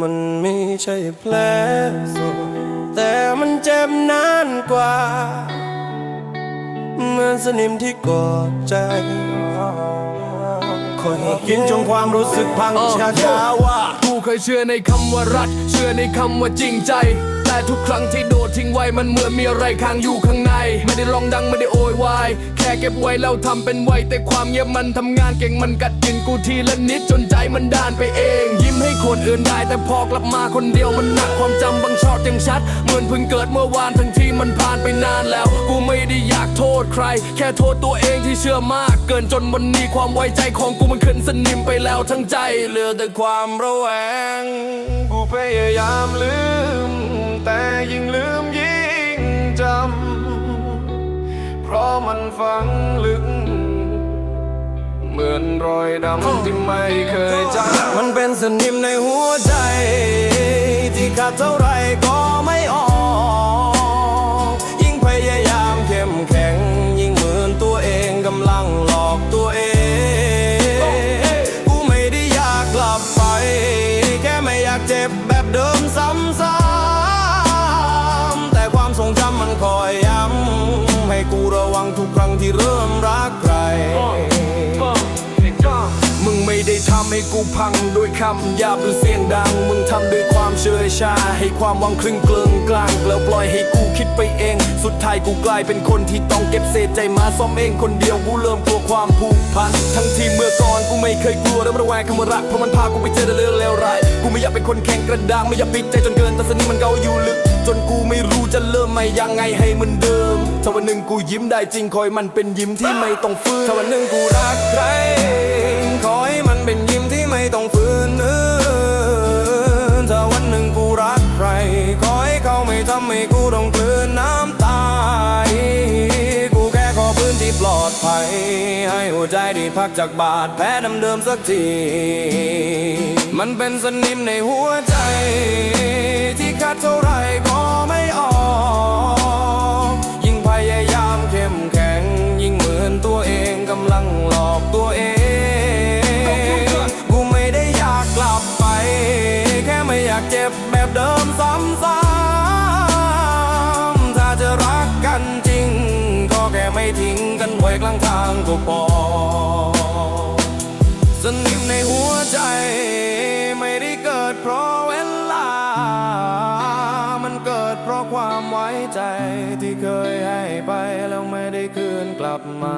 มันไม่ใช่แผลสดแต่มันเจ็บนานกว่าเหมือนสนิมที่กอดใจคอยกินจนความรู้สึกพังช้าช้าๆว่า กูเคยเชื่อในคำว่ารัก เชื่อในคำว่าจริงใจ แต่ทุกครั้งที่โดดทิ้งไว้มันเหมือนมีอะไรค้างอยู่ข้างใน ไม่ได้ร้องดังไม่ได้โอยวายแค่เก็บไว้แล้วทำเป็นไวแต่ความเงียบมันทำงานเก่งมันกัดกินกูทีละนิดจนใจมันด้านไปเอง ยิ้มให้คนอื่นได้แต่พอกลับมาคนเดียวมันหนักความจำบางช็อตยังชัด เหมือนเพิ่งเกิดเมื่อวานทั้งที่มันผ่านไปนานแล้ว กูไม่ได้อยากโทษใคร แค่โทษตัวเองที่เชื่อมาก เกินจนวันนี้ความไว้ใจของกูมันขึ้นสนิมไปแล้วทั้งใจเหลือแต่แต่ความระแวง กูพยายามลืม แต่ยิ่งลืมยิ่งจำ เพราะมันฝังลึก เหมือนรอยดำที่ไม่เคยจางมันเป็นสนิมในหัวใจ ที่ขาดเท่าไร ที่เริ่มรักใคร มึงไม่ได้ทำให้กูพังด้วยคำหยาบหรือเสียงดัง มึงทำด้วยความเชื่อชา ให้ความหวังครึ่งเกลืงกลาง แล้วปล่อยให้กูคิดไปเอง สุดท้ายกูกลายเป็นคนที่ต้องเก็บเศษใจมาซ่อมเองคนเดียวกูเริ่มกลัวความผูกพัน ทั้งที่เมื่อก่อนกูไม่เคยกลัวและระแวงคำว่ารักเพราะมันพากูไปเจอแต่เรื่องเลวร้าย กูไม่อยากเป็นคนแข็งกระด้างไม่อยากปิดใจจนเกินแต่สนิมันเกาอยู่ลึก จนกูไม่รู้จะเริ่มใหม่ยังไงให้มือนเดิม ถ้าวันหนึ่งกูยิ้มได้จริงคอยมันเป็นยิ้มที่ไม่ต้องฟื้นถ้าวันหนึ่งกูรักใครขอให้มันเป็นยิ้มที่ไม่ต้องฝืนเนื้อถ้าวันหนึ่งกูรักใครขอให้เขาไม่ทำให้กูต้องกลืนน้ำตาอีกกูแค่ขอพื้นที่ปลอดภัย ให้หัวใจได้พักจากบาดแผลเดิมๆสักที มันเป็นสนิมในหัวใจ ที่คัดเท่าไร กันจริง ก็แค่ไม่ทิ้งกันไว้กลางทางก็พอสนิมในหัวใจ ไม่ได้เกิดเพราะเวลา มันเกิดเพราะความไว้ใจที่เคยให้ไปแล้วไม่ได้คืนกลับมา